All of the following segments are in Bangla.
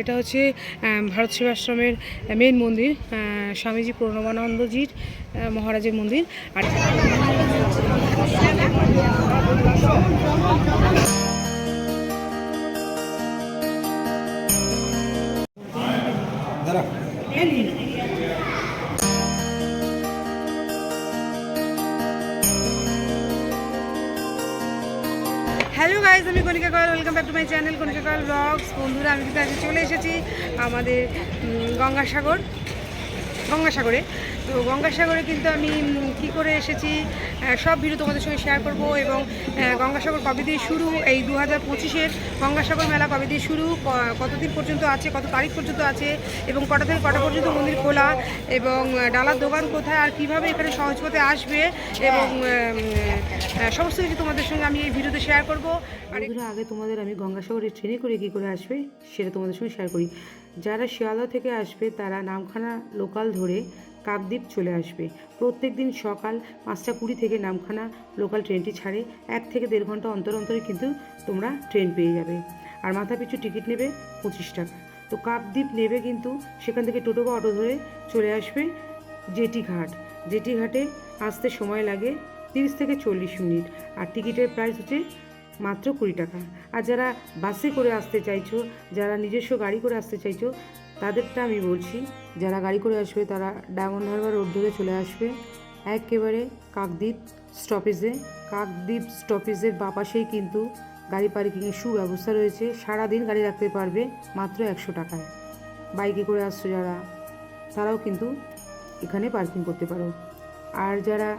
এটা হচ্ছে ভারত সেবাশ্রমের মেন মন্দির স্বামীজি প্রণবানন্দজির মহারাজের মন্দির। আর গাইজ আমি Konika Koyal welcome back to my channel Konika Koyal vlogs বন্ধুরা, আমি কিন্তু আজকে চলে এসেছি আমাদের গঙ্গাসাগর, গঙ্গাসাগরে। তো গঙ্গাসাগরে কিন্তু আমি কি করে এসেছি সব ভিডিও তোমাদের সঙ্গে শেয়ার করব এবং গঙ্গাসাগর কবে দিয়ে শুরু, এই দু হাজার পঁচিশের গঙ্গাসাগর মেলা কবে দিয়ে শুরু কতদিন পর্যন্ত আছে, কত তারিখ পর্যন্ত আছে এবং কটা থেকে কটা পর্যন্ত মন্দির খোলা এবং ডালার দোকান কোথায় আর কীভাবে এখানে সহজ পথে আসবে এবং সমস্ত কিছু তোমাদের সঙ্গে আমি এই ভিডিওতে শেয়ার করব। আর আগে তোমাদের আমি গঙ্গাসাগরে ট্রেনে করে কী করে আসবে সেটা তোমাদের সঙ্গে শেয়ার করি। যারা শিয়ালদা থেকে আসবে, তারা নামখানা লোকাল ধরে কাকদ্বীপ চলে আসবে। প্রত্যেক দিন সকাল পাঁচটা কুড়ি থেকে নামখানা লোকাল ট্রেনটি ছাড়ে। এক থেকে দেড় ঘণ্টা অন্তর অন্তরে কিন্তু তোমরা ট্রেন পেয়ে যাবে। আর মাথা পিছু টিকিট নেবে পঁচিশ টাকা। তো কাকদ্বীপ নেবে কিন্তু সেখান থেকে টোটো বা অটো ধরে চলে আসবে জেটি ঘাট জেটি ঘাটে আসতে সময় লাগে তিরিশ থেকে চল্লিশ মিনিট। আর টিকিটের প্রাইস হচ্ছে মাত্র কুড়ি টাকা। আর যারা বাসে করে আসতে চাইছো, যারা নিজস্ব গাড়ি করে আসতে চাইছো তাদেরটা আমি বলছি, যারা গাড়ি করে আসবে তারা ডায়মন্ড হারবার রোড ধরে চলে আসবে। একেবারে কাকদ্বীপ স্টপেজে কাকদ্বীপ স্টপেজের বাপাশেই কিন্তু গাড়ি পার্কিংয়ের সুব্যবস্থা রয়েছে। সারাদিন গাড়ি রাখতে পারবে মাত্র একশো টাকায়। বাইকে করে আসছো যারা, তারাও কিন্তু এখানে পার্কিং করতে পারো। আর যারা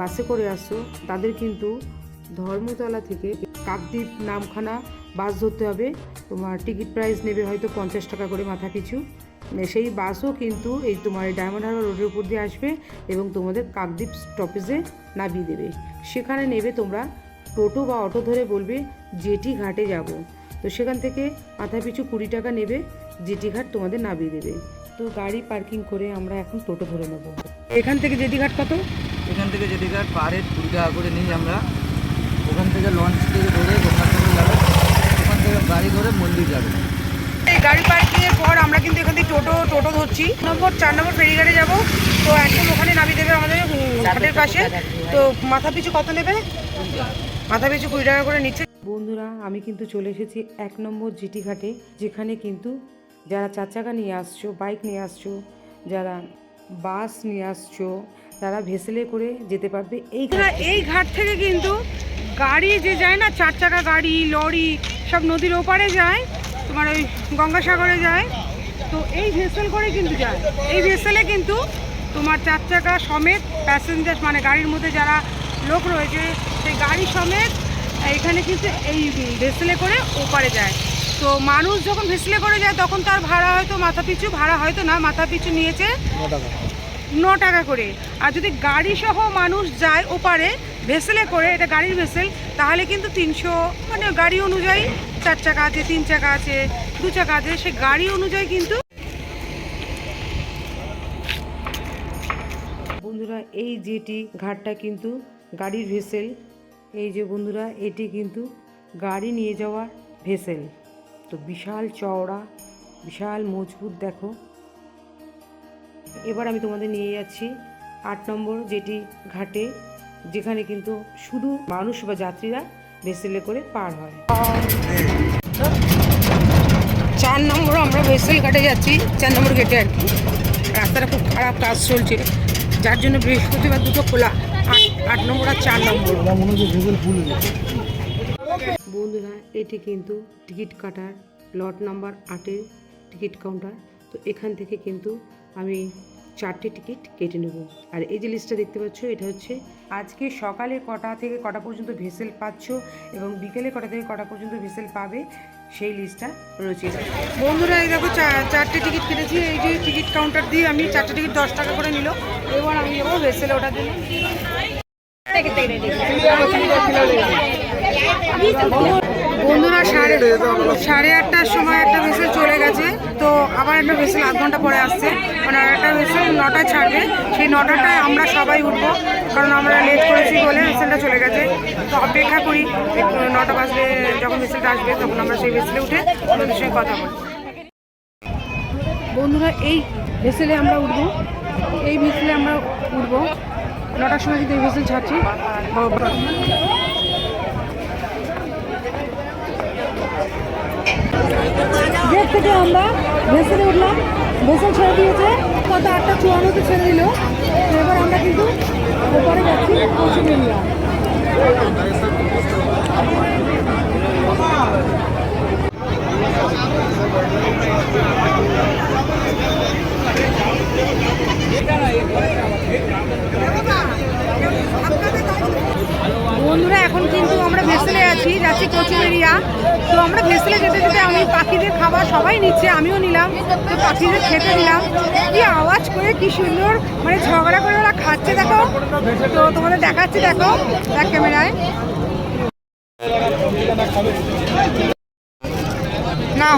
বাসে করে আসছো, তাদের কিন্তু ধর্মতলা থেকে কাকদ্বীপ নামখানা বাস ধরতে হবে। তোমার টিকিট প্রাইস নেবে হয়তো পঞ্চাশ টাকা করে মাথা পিছু। সেই বাসও কিন্তু এই তোমার ডায়মন্ড হারবার রোডের উপর দিয়ে আসবে এবং তোমাদের কাকদ্বীপ স্টপেজে নামিয়ে দেবে। সেখানে নেবে তোমরা টোটো বা অটো ধরে বলবে, জেটি ঘাটে যাব। তো সেখান থেকে মাথা পিছু কুড়ি টাকা নেবে, জেটি ঘাট তোমাদের নামিয়ে দেবে। তো গাড়ি পার্কিং করে আমরা এখন টোটো ধরে নেব। এখান থেকে জেটি ঘাট কত? এখান থেকে যেটি ঘাট পাহাড়ে কুড়ি টাকা করে নিই আমরা। থেকে লঞ্চ থেকে ধরে গঙ্গাসাগর যাবে ওখান থেকে গাড়ি ধরে মন্দির যাবে। এই গাড়ি পার্কিং এর পর আমরা কিন্তু এখান থেকে টোটো টোটো ধরছি। নম্বর চার নম্বর ফেরিঘাটে যাব। তো একদম ওখানে নামিয়ে দেবে আমাদের ঘাটের পাশে। তো মাথা পিছু কত নেবে? মাথা পিছু কুড়ি টাকা করে নিচ্ছে। বন্ধুরা আমি কিন্তু চলে এসেছি এক নম্বর জিটি ঘাটে যেখানে কিন্তু যারা চার চাকা নিয়ে আসছো বাইক নিয়ে আসছো যারা বাস নিয়ে আসছো তারা ভেসেলে করে যেতে পারবে এই এই ঘাট থেকে কিন্তু গাড়ি যে যায় না চার চাকা গাড়ি লরি সব নদীর ওপারে যায় তোমার ওই গঙ্গাসাগরে যায়। তো এই ভেসেল করে কিন্তু যায়। এই ভেসেলে কিন্তু তোমার চার চাকা সমেত প্যাসেঞ্জার মানে গাড়ির মধ্যে যারা লোক রয়েছে সেই গাড়ি সমেত এখানে কিন্তু এই ভেসেলে করে ওপারে যায়। তো মানুষ যখন ভেসেলে করে যায় তখন তার ভাড়া হয়তো মাথা পিছু ভাড়া হয়তো না মাথা পিছু নিয়েছে ন টাকা। করে। আর যদি গাড়ি সহ মানুষ যায় ওপারে ভেসেলে করে, এটা গাড়ির ভেসেল, তাহলে কিন্তু তিনশো মানে গাড়ি অনুযায়ী চার চাকা আছে, তিন চাকা আছে, দু চাকা আছে, সে গাড়ি অনুযায়ী কিন্তু বন্ধুরা, এই যেটি ঘাটটা কিন্তু গাড়ির ভেসেল, এই যে বন্ধুরা, এটি কিন্তু গাড়ি নিয়ে যাওয়ার ভেসেল। তো বিশাল চওড়া, বিশাল মজবুত, দেখো। এবার আমি তোমাদের নিয়ে যাচ্ছি আট নম্বর যেটি ঘাটে যেখানে কিন্তু শুধু মানুষ বা যাত্রীরা ভেসেলে করে পার হয়। চার নম্বর আমরা ভেসেল ঘাটে যাচ্ছি চার নম্বর গেটে আর কি। রাস্তাটা খুব খারাপ কাজ চলছে যার জন্য বৃহস্পতিবার দুটো খোলা আট আট নম্বর আর চার নম্বর। বন্ধুরা এটি কিন্তু টিকিট কাটার লট নাম্বার আটের টিকিট কাউন্টার তো এখান থেকে কিন্তু আমি চারটে টিকিট কেটে নেব। আর এই যে লিস্টটা দেখতে পাচ্ছ, এটা হচ্ছে আজকে সকালে কটা থেকে কটা পর্যন্ত ভেসেল পাচ্ছ এবং বিকেলে কটা থেকে কটা পর্যন্ত ভেসেল পাবে, সেই লিস্টটা রয়েছে। বন্ধুরা, এই দেখো চারটে টিকিট কেটেছি, এই যে টিকিট কাউন্টার দিয়ে আমি চারটে টিকিট দশ টাকা করে নিল, এবার আমি যাব ভেসেলে ওটার জন্য বন্ধুরা, সাড়ে সাড়ে আটটার সময় একটা ভেসেল চলে গেছে। তো আবার একটা ভেসেল আধ ঘণ্টা পরে আসছে। মানে আর একটা ভেসেল নটায় ছাড়বে। সেই নটাটায় আমরা সবাই উঠবো, কারণ আমরা লেট করেছি বলে ভেসেলটা চলে গেছে। তো অপেক্ষা করি নটা বাজলে যখন ভেসেলটা আসবে, তখন আমরা সেই ভেসেলে উঠে ওদের সঙ্গে কথা বলি বন্ধুরা, এই ভেসেলে আমরা উঠবো। এই ভেসেলে আমরা উঠবো। নটার সময় কিন্তু এই ভেসেল ছাড়ছি। গেট থেকে আমরা ভেসেলে উঠলাম। ভেসেল ছেড়ে দিয়েছে। কত আটটা চুয়ান্নতে ছেড়ে দিল। এবার আমরা কিন্তু ওপরে যাচ্ছি পশ্চিমেলিয়া বন্ধুরা এখন কিন্তু আমরা ভেসেলে আছি যাচ্ছি কচুবেরিয়া তো আমরা ভেসেলে যেতে যেতে আমি পাখিদের খাবার সবাই নিচ্ছে, আমিও নিলাম, তো পাখিদের খেতে দিলাম। কি আওয়াজ করে, কি সুন্দর মানে ঝগড়া করে ওরা খাচ্ছে, দেখো। তো তোমাদের দেখাচ্ছি, দেখো, এক ক্যামেরায়। না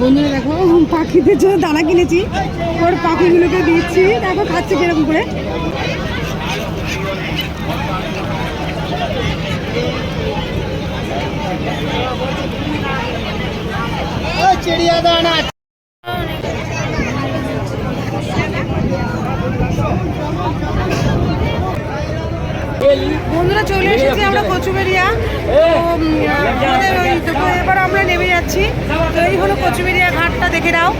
বন্ধুরা দেখো, পাখিদের জন্য দানা কিনেছি, ওর পাখিগুলোকে দিচ্ছি, দেখো খাচ্ছে কীরকম করে। বন্ধুরা চলে এসেছি আমরা কচুবেরিয়া। তো এবার আমরা নেমে যাচ্ছি। তো এই হলো কচুবেরিয়া ঘাটটা দেখে নাও।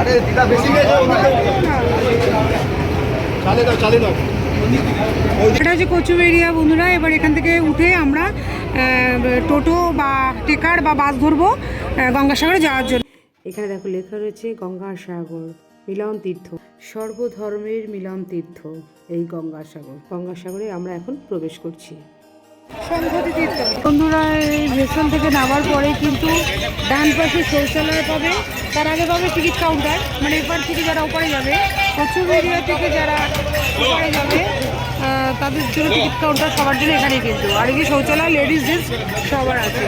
আরে দিদা বেশি চালে দাও চালে দাও। এটা হচ্ছে কচু কচুবেরিয়া বন্ধুরা। এবার এখান থেকে উঠে আমরা টোটো বা টেকার বা বাস ধরবো গঙ্গাসাগরে যাওয়ার জন্য। এখানে দেখো লেখা রয়েছে গঙ্গাসাগর, মিলন তীর্থ। সর্বধর্মের মিলন তীর্থ, এই গঙ্গাসাগর। গঙ্গাসাগরে আমরা এখন প্রবেশ করছি। বন্ধুরা, এই ভেসেল থেকে নামার পরে কিন্তু ডান পাশে শৌচালয় পাবে। তার আগে পাবে টিকিট কাউন্টার মানে এপার থেকে যারা ওপারে যাবে প্রচুর এরিয়া থেকে যারা ওপারে যাবে তাদের জন্য টিকিট কাউন্টার সবার জন্য এখানেই কিন্তু আর যে শৌচালয় লেডিস জেন্টস সবার আছে।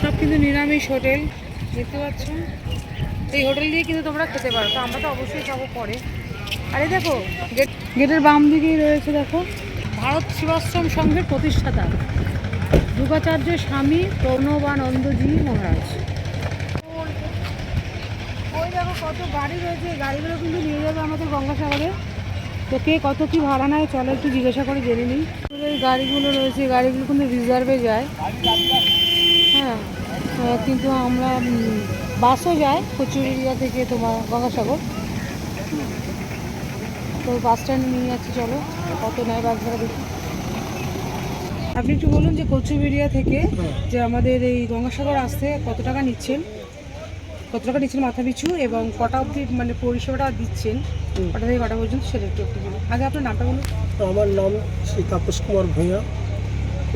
সব কিন্তু নিরামিষ হোটেল, দেখতে পাচ্ছ? এই হোটেল দিয়ে কিন্তু তোমরা খেতে পারো, তো আমরা তো অবশ্যই খাব পরে। আরে দেখো, গেট গেটের বাম দিকেই রয়েছে, দেখো, ভারত সেবাশ্রম সংঘের প্রতিষ্ঠাতা। যুগাচার্য স্বামী প্রণবানন্দজি মহারাজ। কত গাড়ি রয়েছে গাড়িগুলো কিন্তু নিয়ে যাবে আমাদের গঙ্গাসাগরে। তো কে কত কি ভাড়া নেয়, চলো একটু জিজ্ঞাসা করে জেনে নিই। এই গাড়িগুলো রয়েছে গাড়িগুলো কিন্তু রিজার্ভে যায়। হ্যাঁ কিন্তু আমরা বাসও যায় কচুরিয়া থেকে তোমার গঙ্গাসাগর। তো বাস স্ট্যান্ডে নিয়ে যাচ্ছি, চলো। কত নেয় বাস ভাড়া দেখি। আপনি একটু বলুন যে কচুবেরিয়া থেকে যে আমাদের এই গঙ্গাসাগর আসতে কত টাকা নিচ্ছেন? কত টাকা নিচ্ছেন মাথা পিছু এবং কটা অবধি মানে পরিষেবাটা দিচ্ছেন কটা থেকে কটা পর্যন্ত সেটা একটু একটু বলুন। আগে আপনার নামটা বলুন। আমার নাম শ্রী তাপস কুমার ভূঁইয়া।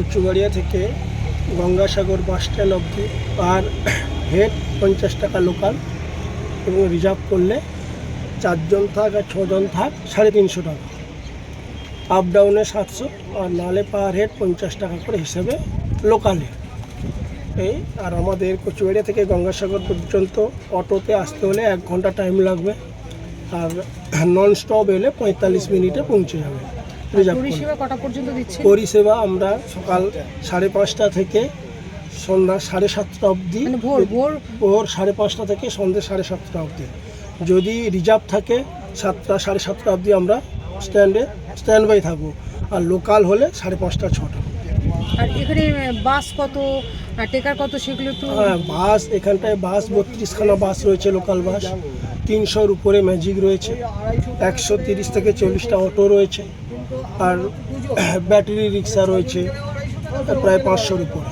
উচ্চবাড়িয়া থেকে গঙ্গাসাগর বাস স্ট্যান্ড অবধি আর হেড পঞ্চাশ টাকা লোকাল এবং রিজার্ভ করলে চারজন থাক আর ছজন থাক সাড়ে তিনশো টাকা। আপ ডাউনে সাতশো আর নালে পার হেড পঞ্চাশ টাকা করে হিসেবে লোকালে এই আর আমাদের কচুবাড়িয়া থেকে গঙ্গাসাগর পর্যন্ত অটোতে আসতে হলে এক ঘণ্টা টাইম লাগবে। আর নন স্টপ এলে পঁয়তাল্লিশ মিনিটে পৌঁছে যাবে। পরিষেবা আমরা সকাল সাড়ে পাঁচটা থেকে সন্ধ্যা সাড়ে সাতটা অবধি মানে ভোর ভোর? ভোর সাড়ে পাঁচটা থেকে সন্ধ্যে সাড়ে সাতটা অবধি। যদি রিজার্ভ থাকে সাতটা সাড়ে সাতটা অবধি আমরা স্ট্যান্ডে স্ট্যান্ড বাই থাকব। আর লোকাল হলে সাড়ে পাঁচটা ছটা। আর এখানে বাস কত? আর টেকার কত সেগুলো একটু হ্যাঁ বাস এখানটায় বাস বত্রিশখানা বাস রয়েছে লোকাল বাস। তিনশোর উপরে ম্যাজিক রয়েছে। একশো তিরিশ থেকে চল্লিশটা অটো রয়েছে। আর ব্যাটারি রিক্সা রয়েছে প্রায় পাঁচশোর উপরে।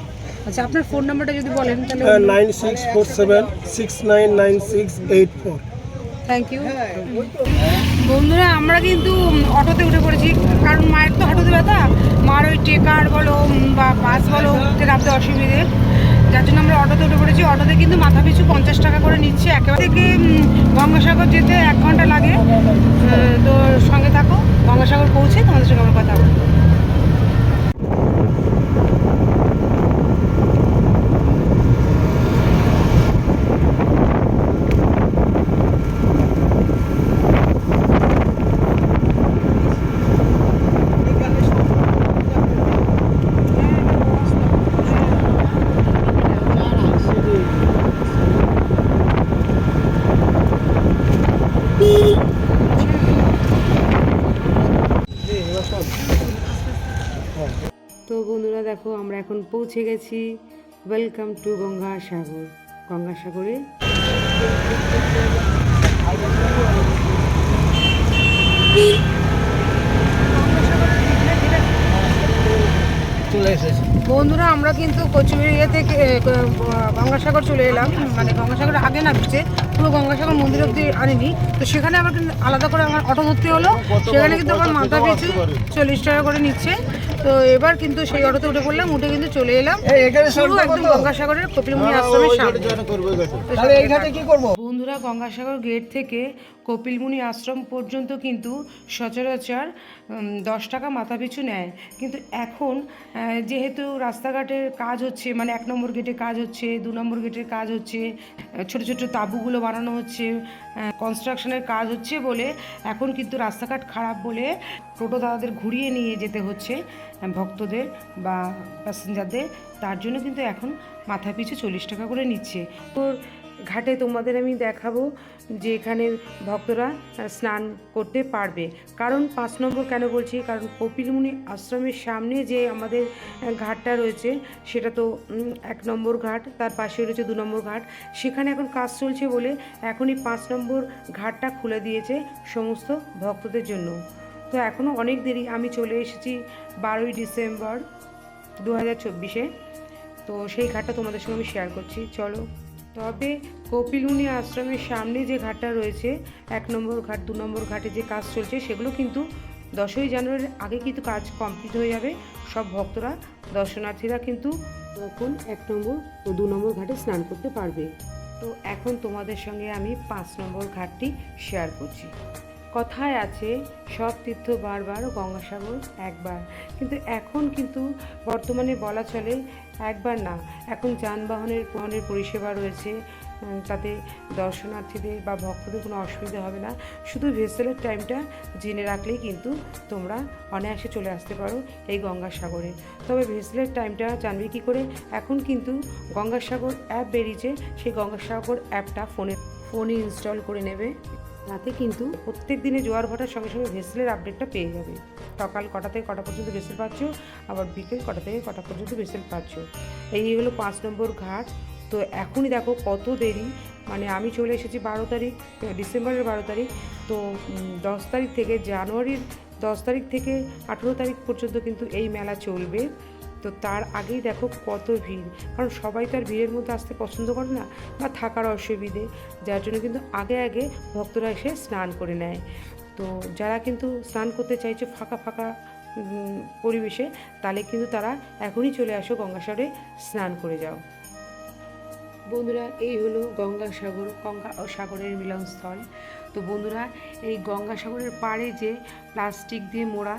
আচ্ছা আপনার ফোন নাম্বারটা যদি বলেন তাহলে nine six four seven six nine nine six eight four thank you বন্ধুরা আমরা কিন্তু অটোতে উঠে পড়েছি কারণ মায়ের তো অটোতে ব্যথা। মার ওই টেকার বলো বা বাস বলো উঠতে নামতে অসুবিধে। যার জন্য আমরা অটোতে উঠে পড়েছি। অটোতে কিন্তু মাথা পিছু পঞ্চাশ টাকা করে নিচ্ছে। একেবারে থেকে গঙ্গাসাগর যেতে এক ঘণ্টা লাগে। হ্যাঁ, হ্যাঁ, হ্যাঁ। তো সঙ্গে থাকো গঙ্গাসাগর পৌঁছে তোমাদের সঙ্গে আমরা কথা বলব। পৌঁছে গেছি। ওয়েলকাম টু গঙ্গাসাগর গঙ্গাসাগরে চলে এসেছি। বন্ধুরা আমরা কিন্তু কচুবেড়িয়া থেকে গঙ্গাসাগর চলে এলাম। মানে গঙ্গাসাগর আগে না বিচে পুরো গঙ্গাসাগর মন্দির অব্দি আনিনি। তো সেখানে আমার কিন্তু আলাদা করে আমার অটো ধরতে হলো। সেখানে কিন্তু আমার মাথা পিছু চল্লিশ টাকা করে নিচ্ছে। তো এবার কিন্তু সেই অটোতে উঠে পড়লাম উঠে কিন্তু চলে এলাম। একদম গঙ্গাসাগরের কপিলমুনি আশ্রমের সামনে। তাহলে এইখানে কি করব? বন্ধুরা গঙ্গাসাগর গেট থেকে কপিলমুনি আশ্রম পর্যন্ত কিন্তু সচরাচর দশ টাকা মাথা পিছু নেয়। কিন্তু এখন যেহেতু রাস্তাঘাটের কাজ হচ্ছে মানে এক নম্বর গেটে কাজ হচ্ছে, দু নম্বর গেটের কাজ হচ্ছে ছোট ছোট তাঁবুগুলো বানানো হচ্ছে কনস্ট্রাকশনের কাজ হচ্ছে বলে এখন কিন্তু রাস্তাঘাট খারাপ বলে টোটো দাদাদের ঘুরিয়ে নিয়ে যেতে হচ্ছে ভক্তদের বা প্যাসেঞ্জারদের তার জন্য কিন্তু এখন মাথা পিছু চল্লিশ টাকা করে নিচ্ছে। তো ঘাটে তোমাদের আমি দেখাবো যে এখানে ভক্তরা স্নান করতে পারবে। কারণ পাঁচ নম্বর কেন বলছি? কারণ কপিলমুনি আশ্রমের সামনে যে আমাদের ঘাটটা রয়েছে, সেটা তো এক নম্বর ঘাট, তার পাশে রয়েছে দু নম্বর ঘাট। সেখানে এখন কাজ চলছে বলে এখনই পাঁচ নম্বর ঘাটটা খুলে দিয়েছে সমস্ত ভক্তদের জন্য। তো এখনও অনেক দেরি, আমি চলে এসেছি বারোই ডিসেম্বর দু হাজার চব্বিশে। তো সেই ঘাটটা তোমাদের সঙ্গে আমি শেয়ার করছি। চলো। তবে কপিলুনি আশ্রমের সামনে যে ঘাটটা রয়েছে, এক নম্বর ঘাট, দু নম্বর ঘাটে যে কাজ চলছে, সেগুলো কিন্তু দশই জানুয়ারির আগে কিন্তু কাজ কমপ্লিট হয়ে যাবে। সব ভক্তরা, দর্শনার্থীরা কিন্তু তখন এক নম্বর ও দু নম্বর ঘাটে স্নান করতে পারবে। তো এখন তোমাদের সঙ্গে আমি পাঁচ নম্বর ঘাটটি শেয়ার করছি। কথায় আছে, সব তীর্থ বারবার গঙ্গাসাগর একবার। কিন্তু এখন কিন্তু বর্তমানে বলা চলে একবার না। এখন যানবাহনের পরিবহনের পরিষেবা রয়েছে তাতে দর্শনার্থীদের বা ভক্তদের কোনো অসুবিধা হবে না। শুধু ভেসেলের টাইমটা জেনে রাখলেই কিন্তু তোমরা অনায়াসে চলে আসতে পারো এই গঙ্গাসাগরে। তবে ভেসেলের টাইমটা জানবে কি করে? এখন কিন্তু গঙ্গাসাগর অ্যাপ বেরিয়েছে, সেই গঙ্গাসাগর অ্যাপটা ফোনে ফোনে ইনস্টল করে নেবে। তাতে কিন্তু প্রত্যেক দিনে জোয়ার ভাটার সঙ্গে সঙ্গে ভেসেলের আপডেটটা পেয়ে যাবে। সকাল কটা থেকে কটা পর্যন্ত ভেসেল পাচ্ছ? আবার বিকেল কটা থেকে কটা পর্যন্ত ভেসেল পাচ্ছ? এই হলো পাঁচ নম্বর ঘাট। তো এখনই দেখো কত দেরি। মানে আমি চলে এসেছি বারো তারিখ ডিসেম্বরের বারো তারিখ। তো দশ তারিখ থেকে জানুয়ারির দশ তারিখ থেকে আঠেরো তারিখ পর্যন্ত কিন্তু এই মেলা চলবে। তো তার আগেই দেখো কত ভিড়। কারণ সবাই তো আর ভিড়ের মধ্যে আসতে পছন্দ করে না বা থাকার অসুবিধে, যার জন্য কিন্তু আগে আগে ভক্তরা এসে স্নান করে নেয়। তো যারা কিন্তু স্নান করতে চাইছো ফাঁকা ফাঁকা পরিবেশে, তাহলে কিন্তু তারা এখনই চলে আসো গঙ্গাসাগরে স্নান করে যাও। বন্ধুরা, এই হলো গঙ্গাসাগর গঙ্গা সাগরের মিলনস্থল। তো বন্ধুরা, এই গঙ্গাসাগরের পাড়ে যে প্লাস্টিক দিয়ে মোড়া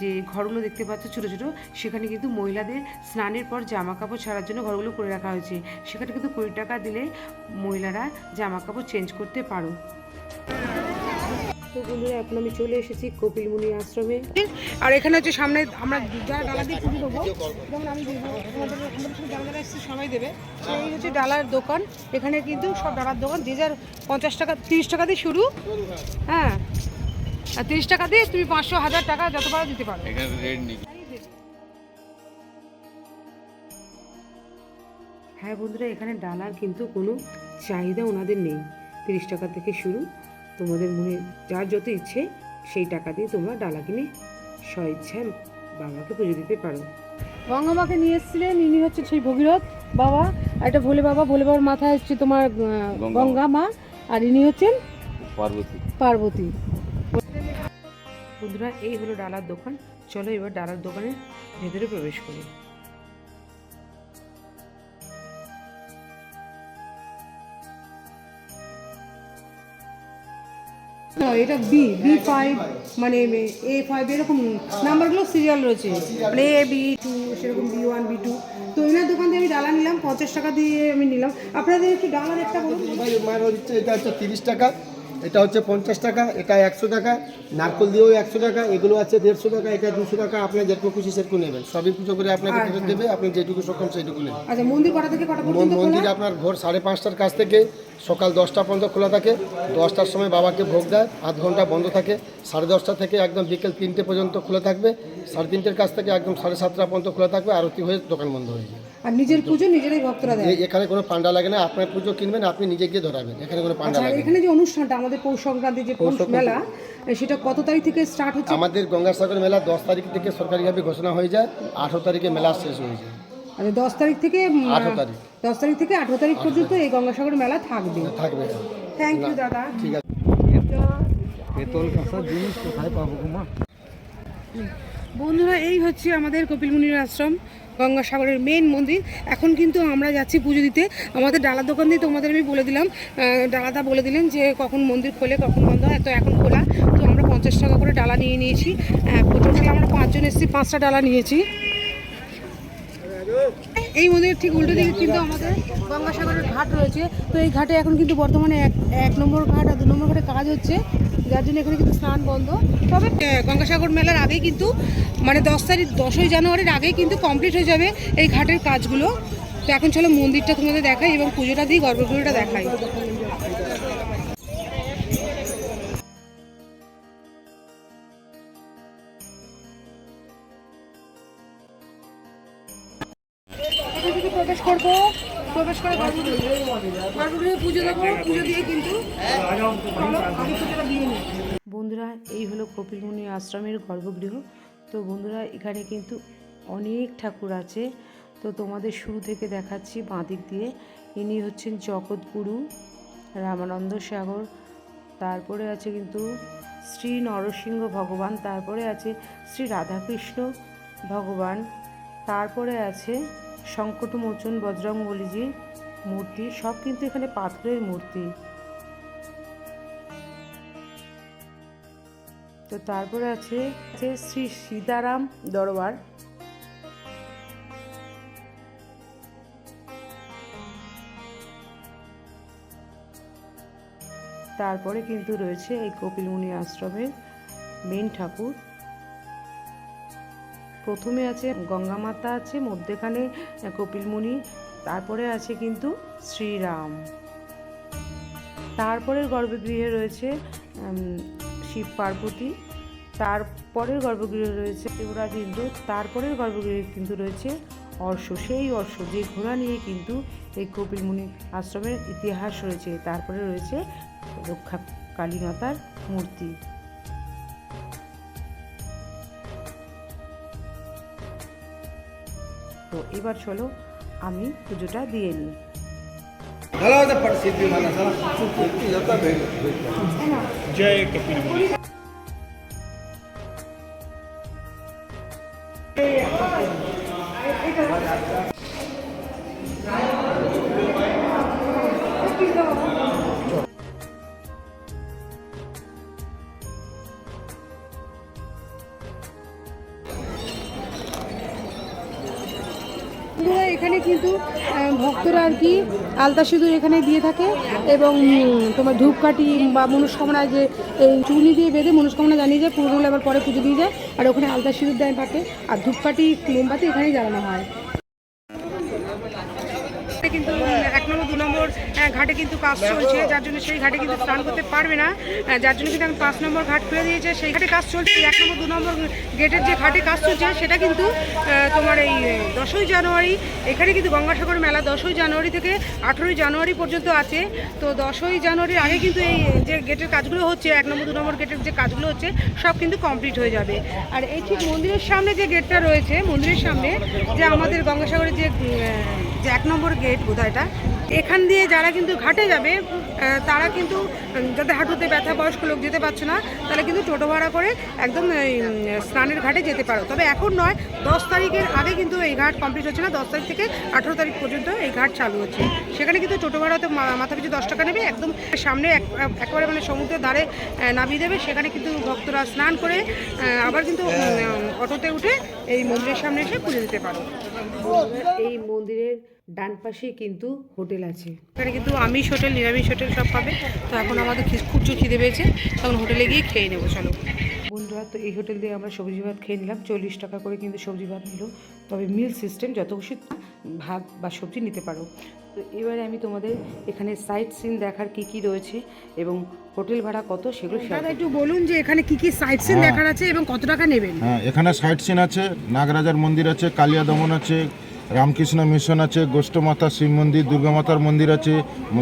যে ঘরগুলো দেখতে পাচ্ছ ছোটো ছোটো সেখানে কিন্তু মহিলাদের স্নানের পর জামা কাপড় ছাড়ার জন্য ঘরগুলো করে রাখা হয়েছে। সেখানে কিন্তু কুড়ি টাকা দিলে মহিলারা জামা কাপড় চেঞ্জ করতে পারো। তো বন্ধুরা এখন আমি চলে এসেছি কপিলমুনি আশ্রমে। আর এখানে হচ্ছে সামনে আমরা যারা ডালা দিয়ে পুজো দেবো যেমন আমি দেবো আমাদের আমাদের যারা যারা এসছে সবাই দেবে। সেই হচ্ছে ডালার দোকান। এখানে কিন্তু সব ডালার দোকান যে যার পঞ্চাশ টাকা তিরিশ টাকা দিয়ে শুরু। হ্যাঁ আর তিরিশ টাকা দিয়ে তুমি পাঁচশো হাজার টাকা যত পারো। দিতে পারো হ্যাঁ বন্ধুরা এখানে ডালার কিন্তু কোনো চাহিদা ওনাদের নেই। তিরিশ টাকা থেকে শুরু তোমাদের মনে যার যত ইচ্ছে সেই টাকা দিয়ে তোমরা ডালা কিনে স্বইচ্ছায় বাবাকে পুজো দিতে পারো। গঙ্গামাকে নিয়ে এসেছিলেন ইনি হচ্ছে সেই ভগীরথ বাবা। একটা ভোলে বাবা ভোলে বাবার মাথায় হচ্ছে তোমার আহ, গঙ্গা মা। আর ইনি হচ্ছেন পার্বতী। পার্বতী। বন্ধুরা এই হলো ডালার দোকান। চলো এবার ডালার দোকানের ভেতরে প্রবেশ করি। এটা বি বি ফাইভ মানে এ ফাইভ এরকম নাম্বারগুলো সিরিয়াল রয়েছে। মানে এ বি টু সেরকম বি ওয়ান বি টু তো এনার দোকান থেকে আমি ডালা নিলাম পঞ্চাশ টাকা দিয়ে আমি নিলাম। আপনাদের একটু ডালার একটা বলুন। ভাই এটা হচ্ছে তিরিশ টাকা। এটা হচ্ছে পঞ্চাশ টাকা এটা একশো টাকা নারকল দিয়েও একশো টাকা এগুলো আছে দেড়শো টাকা এটা দুশো টাকা আপনার যেটুকু খুশি সেটুকু নেবেন। সবই পুজো করে আপনাকে ফেরত দেবে আপনি যেটুকু সক্ষম সেইটুকু নেবেন। আচ্ছা মন্দির কটা থেকে কটা মন্দির আপনার ভোর সাড়ে পাঁচটার কাছ থেকে সকাল দশটা পর্যন্ত খোলা থাকে। দশটার সময় বাবাকে ভোগ দেয় আধ ঘণ্টা বন্ধ থাকে। সাড়ে দশটা থেকে একদম বিকেল তিনটে পর্যন্ত খোলা থাকবে। সাড়ে তিনটের কাছ থেকে একদম সাড়ে সাতটা পর্যন্ত খোলা থাকবে। আরতি হয়ে দোকান বন্ধ হয়ে যায় আর নিজের পুজো নিজেরাই ভক্তরা দেয়। এখানে কোনো পান্ডা লাগে না আপনার পুজো কিনবেন আপনি নিজে গিয়ে ধরাবেন এখানে কোনো পান্ডা আচ্ছা লাগে এখানে যে অনুষ্ঠানটা আমাদের পৌষ সংক্রান্তি যে পৌষ মেলা সেটা কত তারিখ থেকে স্টার্ট হচ্ছে? আমাদের গঙ্গাসাগর মেলা দশ তারিখ থেকে সরকারিভাবে ঘোষণা হয়ে যায় আঠেরো তারিখে মেলা শেষ হয়ে যায়। আচ্ছা দশ তারিখ থেকে দশ তারিখ থেকে আঠারো তারিখ পর্যন্ত এই গঙ্গাসাগর মেলা থাকবে। থাকবে থ্যাংক ইউ দাদা। ঠিক আছে। পেতল কাঁসার জিনিস কোথায় পাবো কুমা বন্ধুরা, এই হচ্ছে আমাদের কপিলমুনির আশ্রম, গঙ্গাসাগরের মেন মন্দির। এখন কিন্তু আমরা যাচ্ছি পুজো দিতে। আমাদের ডালার দোকান দিয়ে তোমাদের আমি বলে দিলাম ডালাদা বলে দিলেন যে কখন মন্দির খোলে, কখন বন্ধ হয় তো এখন খোলা। তো আমরা পঞ্চাশ টাকা করে ডালা নিয়ে নিয়েছি। টোটাল আমরা পাঁচজন এসেছি, পাঁচটা ডালা নিয়েছি। এই মন্দিরের ঠিক উল্টো দিকে কিন্তু আমাদের গঙ্গাসাগরের ঘাট রয়েছে। তো এই ঘাটে এখন কিন্তু বর্তমানে এক এক নম্বর ঘাট আর দু নম্বর ঘাটে কাজ হচ্ছে। যার জন্য এখানে কিন্তু স্নান বন্ধ। তবে গঙ্গাসাগর মেলার আগেই কিন্তু মানে দশ তারিখ, দশই জানুয়ারির আগেই কিন্তু কমপ্লিট হয়ে যাবে এই ঘাটের কাজগুলো। তো এখন চলো মন্দিরটা তোমাদের দেখাই এবং পুজোটা দিই গর্ভগৃহটা দেখাই। বন্ধুরা, এই হলো কপিলমুনি আশ্রমের গর্ভগৃহ। তো বন্ধুরা, এখানে কিন্তু অনেক ঠাকুর আছে। তো তোমাদের শুরু থেকে দেখাচ্ছি বাঁদিক দিয়ে। ইনি হচ্ছেন জগৎগুরু রামানন্দ সাগর। তারপরে আছে কিন্তু শ্রী নরসিংহ ভগবান। তারপরে আছে শ্রী রাধাকৃষ্ণ ভগবান। তারপরে আছে সংকটমোচন বজরং মূর্তি, সব কিন্তু এখানে পাথরের মূর্তি। তো তারপরে আছে শ্রী সীতারাম দরবার। তারপরে কিন্তু রয়েছে এই কপিলমুনি আশ্রমের মেন ঠাকুর। প্রথমে আছে গঙ্গা মাতা আছে, মধ্যেখানে কপিলমুনি তারপরে আছে কিন্তু শ্রীরাম। তারপরের গর্ভগৃহে রয়েছে শিব পার্বতী। তারপরের গর্ভগৃহে রয়েছে দেবরাজ ইন্দ্র। তারপরের গর্ভগৃহে কিন্তু রয়েছে অর্শ। সেই অর্শ যে ঘোড়া নিয়ে কিন্তু এই কপিলমুনি আশ্রমের ইতিহাস রয়েছে। তারপরে রয়েছে রক্ষা কালী মাতার মূর্তি। তো এবার চলো আমি পুজোটা দিয়ে নিই। বন্ধুরা আলতা সিঁদুর এখানে দিয়ে থাকে এবং তোমার ধূপকাঠি বা মনস্কামনা যে এই চুনি দিয়ে বেঁধে মনস্কামনা জানিয়ে যায় পুরো আবার পরে পুজো দিয়ে যায়, আর ওখানে আলতা সিঁদুর দেয় পাকে আর ধূপকাঠি, মোমবাতি এখানেই জ্বালানো হয়। কিন্তু, এক নম্বর, দু নম্বর ঘাটে কিন্তু কাজ চলছে, যার জন্য সেই ঘাটে কিন্তু স্নান করতে পারবে না যার জন্য কিন্তু এখন পাঁচ নম্বর ঘাট খুলে দিয়েছে, সেই ঘাটে কাজ চলছে এক নম্বর, দু নম্বর গেটের যে ঘাটে কাজ চলছে, সেটা কিন্তু তোমার এই দশই জানুয়ারি, এখানে কিন্তু গঙ্গাসাগর মেলা দশই জানুয়ারি থেকে আঠেরোই জানুয়ারি পর্যন্ত আছে, তো দশই জানুয়ারির আগে কিন্তু এই যে গেটের কাজগুলো হচ্ছে, এক নম্বর, দু নম্বর গেটের যে কাজগুলো হচ্ছে, সব কিন্তু কমপ্লিট হয়ে যাবে, আর এই ঠিক মন্দিরের সামনে যে গেটটা রয়েছে, মন্দিরের সামনে যে আমাদের গঙ্গাসাগরের যে যে এক নম্বর গেট বোধহয় এটা। এখান দিয়ে যারা কিন্তু ঘাটে যাবে তারা কিন্তু যাদের হাঁটুতে ব্যথা, বয়স্ক লোক যেতে পারছে না, তাহলে কিন্তু টোটো ভাড়া করে একদম স্নানের ঘাটে যেতে পারো। তবে এখন নয়, দশ তারিখের আগে কিন্তু এই ঘাট কমপ্লিট হচ্ছে না। দশ তারিখ থেকে আঠেরো তারিখ পর্যন্ত এই ঘাট চালু হচ্ছে। সেখানে কিন্তু টোটো ভাড়াতে মা- মাথা পিছু দশ টাকা নেবে, একদম সামনে এক- একেবারে মানে সমুদ্রের ধারে নামিয়ে দেবে। সেখানে কিন্তু ভক্তরা স্নান করে আবার কিন্তু অটোতে উঠে এই মন্দিরের সামনে এসে পুজো দিতে পারো। এই মন্দিরের ডান পাশেই কিন্তু হোটেল আছে। এখানে কিন্তু আমিষ হোটেল নিরামিষ হোটেল সব পাবে। তো এখন আমাদের খুব জোর খিদে পেয়েছে। তখন হোটেলে গিয়ে খেয়ে নেব চলো। বন্ধুরা তো এই হোটেল দিয়ে আমরা সবজি ভাত খেয়ে নিলাম। চল্লিশ টাকা করে কিন্তু সবজি ভাত নিল। তবে মিল সিস্টেম যত খুশি ভাত বা সবজি নিতে পারো। তো এবারে আমি তোমাদের এখানে সাইট সিন দেখার কি কি রয়েছে এবং হোটেল ভাড়া কত সেগুলো দাদা একটু বলুন যে এখানে কি কি সাইট সিন দেখার আছে এবং কত টাকা নেবেন? হ্যাঁ এখানে সাইট সিন আছে। নাগরাজার মন্দির আছে কালিয়া দমন আছে রামকৃষ্ণ মিশন আছে গোষ্ঠমাতা শিব মন্দির দুর্গা মাতার মন্দির আছে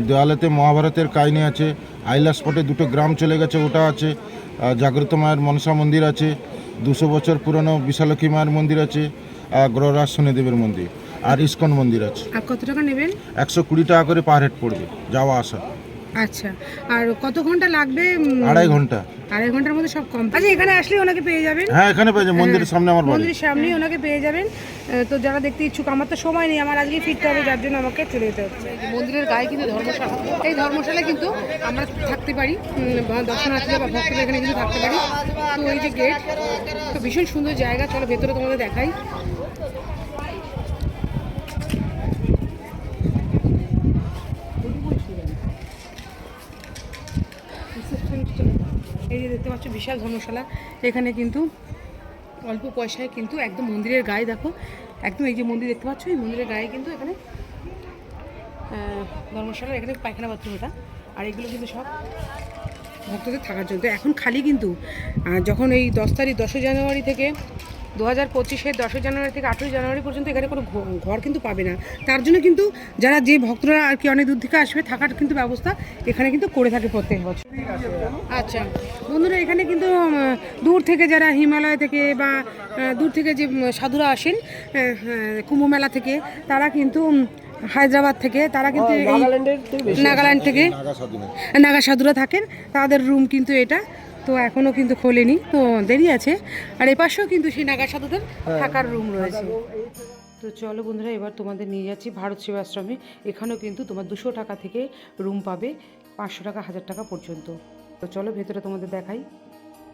দেওয়ালেতে মহাভারতের কাহিনী আছে আইলা স্পটে দুটো গ্রাম চলে গেছে ওটা আছে জাগ্রত মায়ের মনসা মন্দির আছে দুশো বছর পুরনো বিশালক্ষী মায়ের মন্দির আছে গ্রহরাজ শনিদেবের মন্দির আর ইস্কন মন্দির আছে। কত টাকা নেবেন? একশো কুড়ি টাকা করে পার হেড পড়বে যাওয়া আসা। আচ্ছা আর কত ঘণ্টা লাগবে? আড়াই ঘণ্টা। আড়াই ঘণ্টার মধ্যে সব কম আচ্ছা এখানে আসলে ওনাকে পেয়ে যাবেন। হ্যাঁ এখানে পেয়ে যাবেন মন্দিরের সামনে আমার বাড়ি। মন্দিরের সামনেই ওনাকে পেয়ে যাবেন। তো যারা দেখতে ইচ্ছুক আমার তো সময় নেই আমার আজকে ফিরতে হবে যার জন্য আমাকে চলে যেতে হচ্ছে। মন্দিরের গায়ে কিন্তু ধর্মশালা এই ধর্মশালায় কিন্তু আমরা থাকতে পারি দর্শনার্থীরা বা ভক্তরা এখানে কিন্তু থাকতে পারি। তো এই যে গেট তো ভীষণ সুন্দর জায়গা চলো ভেতরে তোমাদের দেখাই। এই যে দেখতে পাচ্ছ বিশাল ধর্মশালা। এখানে কিন্তু অল্প পয়সায় কিন্তু একদম মন্দিরের গায়ে দেখো, একদম এই যে মন্দির দেখতে পাচ্ছ, এই মন্দিরের গায়ে কিন্তু এখানে ধর্মশালা, এখানে পায়খানা বাথরুমটা আর এগুলো কিন্তু সব ভক্তদের থাকার জন্য। এখন খালি কিন্তু যখন এই দশ তারিখ, দশই জানুয়ারি থেকে দু হাজার পঁচিশের দশই জানুয়ারি থেকে আঠেরোই জানুয়ারি পর্যন্ত এখানে কোনো ঘ- ঘর কিন্তু পাবে না। তার জন্য কিন্তু যারা যে ভক্তরা আর কি অনেক দূর থেকে আসবে থাকার কিন্তু ব্যবস্থা এখানে কিন্তু করে থাকে প্রত্যেক বছর। আচ্ছা। বন্ধুরা এখানে কিন্তু দূর থেকে যারা হিমালয় থেকে বা দূর থেকে যে সাধুরা আসেন কুম্ভ মেলা থেকে তারা কিন্তু হায়দ্রাবাদ থেকে তারা কিন্তু বেশি নাগাল্যান্ড থেকে নাগা সাধুরা। থাকেন। তাদের রুম কিন্তু এটা। তো এখনও কিন্তু খোলেনি তো দেরি আছে। আর এপাশেও কিন্তু সেই নাগা সাধুদের থাকার রুম রয়েছে। তো চলো বন্ধুরা এবার তোমাদের নিয়ে যাচ্ছি ভারত সেবাশ্রমে। এখানেও কিন্তু তোমার দুশো টাকা থেকে রুম পাবে পাঁচশো টাকা হাজার টাকা পর্যন্ত। তো চলো ভেতরে তোমাদের দেখাই।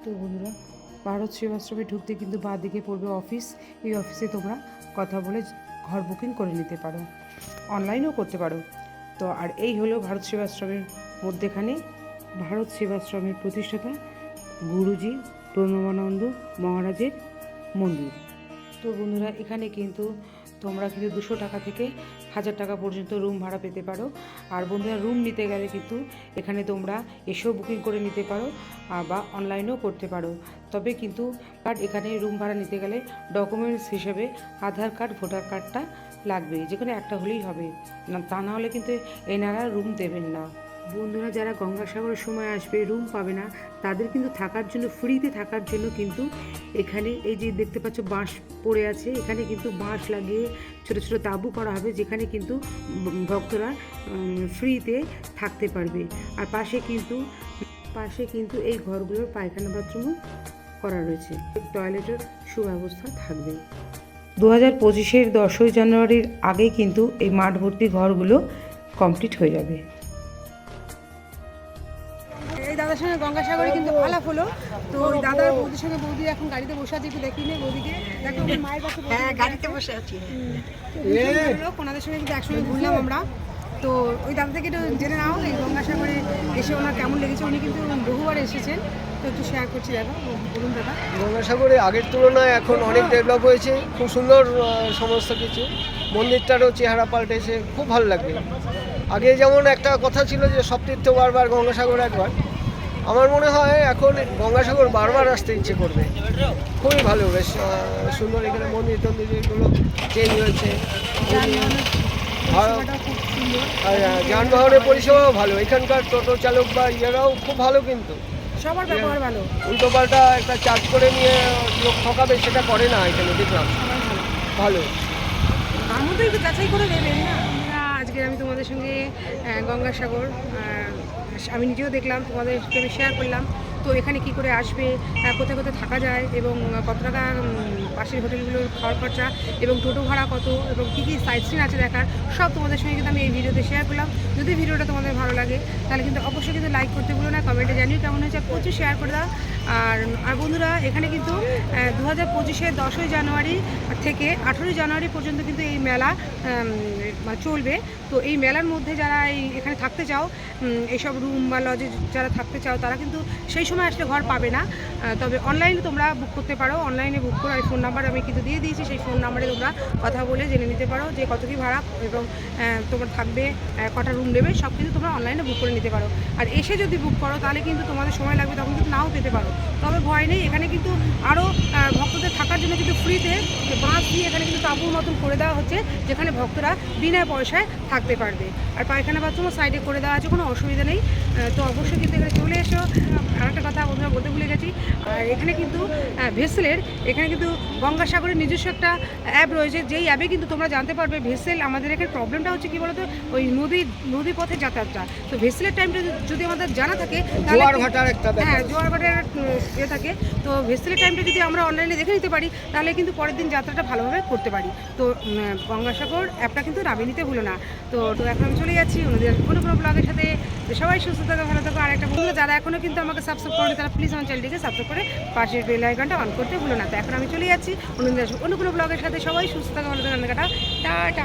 তো বন্ধুরা ভারত সেবাশ্রমে ঢুকতে কিন্তু বাঁ দিকে পড়বে অফিস। এই অফিসে তোমরা কথা বলে ঘর বুকিং করে নিতে পারো। অনলাইনেও করতে পারো। তো আর এই হলো ভারত সেবাশ্রমের মধ্যেখানে ভারত সেবাশ্রমের প্রতিষ্ঠাতা গুরুজি, প্রণবানন্দ মহারাজের মন্দির। তো বন্ধুরা, এখানে কিন্তু তোমরা কিন্তু দুশো টাকা থেকে হাজার টাকা পর্যন্ত রুম ভাড়া পেতে পারো। আর বন্ধুরা, রুম নিতে গেলে কিন্তু এখানে তোমরা এসেও বুকিং করে নিতে পারো বা অনলাইনেও করতে পারো। তবে কিন্তু কার্ড এখানে রুম ভাড়া নিতে গেলে ডকুমেন্টস হিসেবে আধার কার্ড ভোটার কার্ডটা লাগবে। যে কোনো একটা হলেই হবে। না, তা না হলে কিন্তু এনারা রুম দেবেন না। বন্ধুরা, যারা গঙ্গাসাগরের সময় আসবে রুম পাবে না, তাদের কিন্তু থাকার জন্য ফ্রিতে থাকার জন্য কিন্তু এখানে এই যে দেখতে পাচ্ছ বাঁশ পড়ে আছে, এখানে কিন্তু বাঁশ লাগিয়ে ছোট ছোট তাঁবু করা হবে, যেখানে কিন্তু ভক্তরা ফ্রিতে থাকতে পারবে। আর পাশে কিন্তু পাশে কিন্তু এই ঘরগুলোর পায়খানা বাথরুমও করা রয়েছে। টয়লেটের সুব্যবস্থা থাকবে। দু হাজার পঁচিশের দশই জানুয়ারির আগে কিন্তু এই মাঠ ভর্তি ঘরগুলো কমপ্লিট হয়ে যাবে। দাদার সঙ্গে গঙ্গাসাগরে কিন্তু আলাপ হলো। তো ওই দাদার বৌদির সঙ্গে বৌদি এখন গাড়িতে বসে আছে একটু দেখি নে বৌদিকে। দেখো মায়ের পাশে হ্যাঁ গাড়িতে বসে আছি ওনাদের সঙ্গে কিন্তু একসঙ্গে ঘুরলাম আমরা। তো ওই দাদা থেকে একটু জেনে নাও এই গঙ্গাসাগরে এসে ওনার কেমন লেগেছে। উনি কিন্তু বহুবার এসেছেন। তো একটু শেয়ার করছি দাদা বলুন দাদা। গঙ্গাসাগরে আগের তুলনায় এখন অনেক ডেভেলপ হয়েছে। খুব সুন্দর সমস্ত কিছু। মন্দিরটারও চেহারা পাল্টেছে খুব ভালো লাগবে। আগে যেমন একটা কথা ছিল যে সব তীর্থ বারবার গঙ্গাসাগর একবার। আমার মনে হয় এখন গঙ্গাসাগর বারবার আসতে ইচ্ছে করবে। খুবই ভালো বেশ সুন্দর এখানে মন্দির টন্দির এগুলো চেঞ্জ হয়েছে। আর যানবাহনের পরিষেবাও ভালো। এখানকার টোটো চালক বা ইয়েরাও খুব ভালো কিন্তু। সবার ব্যবহার ভালো। উল্টো পাল্টা একটা চার্জ করে নিয়ে লোক ঠকাবে সেটা করে না এখানে দেখলাম। ভালো। তার মধ্যে একটু যাচাই করে নেবেন না? আজকে আমি তোমাদের সঙ্গে গঙ্গাসাগর আমি নিজেও দেখলাম তোমাদের আমি শেয়ার করলাম। তো এখানে কি করে আসবে কোথায় কোথায় থাকা যায় এবং কত টাকা পাশের হোটেলগুলোর খাওয়ার খরচা এবং টোটো ভাড়া কত এবং কী কী সাইট সিন আছে দেখার, সব তোমাদের সঙ্গে কিন্তু আমি এই ভিডিওতে শেয়ার করলাম। যদি ভিডিওটা তোমাদের ভালো লাগে, তাহলে কিন্তু অবশ্যই কিন্তু লাইক করতে ভুলো না কমেন্টে জানিও কেমন হয়েছে প্রচুর শেয়ার করে দাও। আর আর বন্ধুরা, এখানে কিন্তু দু হাজার পঁচিশের দশই জানুয়ারি থেকে আঠেরোই জানুয়ারি পর্যন্ত কিন্তু এই মেলা চলবে। তো এই মেলার মধ্যে যারা এই, এখানে থাকতে চাও এইসব রুম বা লজে যারা থাকতে চাও, তারা কিন্তু সেই সময় আসলে ঘর পাবে না। তবে অনলাইনে তোমরা বুক করতে পারো। অনলাইনে বুক করে, আর ফোন নাম্বার আমি কিন্তু দিয়ে দিয়েছি, সেই ফোন নাম্বারে তোমরা কথা বলে জেনে নিতে পারো যে কত কী ভাড়া এবং তোমার থাকবে কটা রুম নেবে, সব কিছু তোমরা অনলাইনে বুক করে নিতে পারো। আর এসে যদি বুক করো, তাহলে কিন্তু তোমাদের সময় লাগবে, তখন কিন্তু নাও পেতে পারো। তবে ভয় নেই। এখানে কিন্তু আরও ভক্তদের থাকার জন্য কিন্তু ফ্রিতে বাঁশ দিয়ে এখানে কিন্তু তাঁবুর মতন করে দেওয়া হচ্ছে, যেখানে ভক্তরা বিনা পয়সায় থাকতে পারবে। আর পায়খানা বাথরুমও সাইডে করে দেওয়া আছে, কোনো অসুবিধা নেই। তো অবশ্যই কিন্তু এখানে চলে এসো। আর একটা কথা বন্ধুরা বলতে ভুলে গেছি। আর এখানে কিন্তু ভেসেলের এখানে কিন্তু গঙ্গাসাগরের নিজস্ব একটা অ্যাপ রয়েছে। যেই অ্যাপে কিন্তু তোমরা জানতে পারবে ভেসেল আমাদের এখানে প্রবলেমটা হচ্ছে কি বলতো? ওই নদী নদী পথে যাতায়াতটা। তো ভেসেলের টাইমটা যদি আমাদের জানা থাকে হ্যাঁ জোয়ার ভাটার ইয়ে থাকে। তো ভেসেলের টাইমটা যদি আমরা অনলাইনে দেখে নিতে পারি তাহলে কিন্তু পরের দিন যাত্রাটা ভালোভাবে করতে পারি। তো গঙ্গাসাগর অ্যাপটা কিন্তু নামিয়ে নিতে ভুলো না। তো তো এখন আমি চলে যাচ্ছি অন্যদের কোনো কোনো ব্লগের সাথে। তো সবাই সুস্থ থাকো, ভালো থাকো। আর একটা বন্ধুরা যারা এখনও কিন্তু আমাকে সাবস্ক্রাইব করেনি, তারা প্লিজ আমার চ্যানেলটিকে সাবস্ক্রাইব করে পাশের বেল আইকনটা অন করতে ভুলো না। তো এখন আমি চলে যাচ্ছি। অন্য অন্য কোনো ব্লগের সাথে সবাই সুস্থ থাকো, ভালো থাকো। টাটা।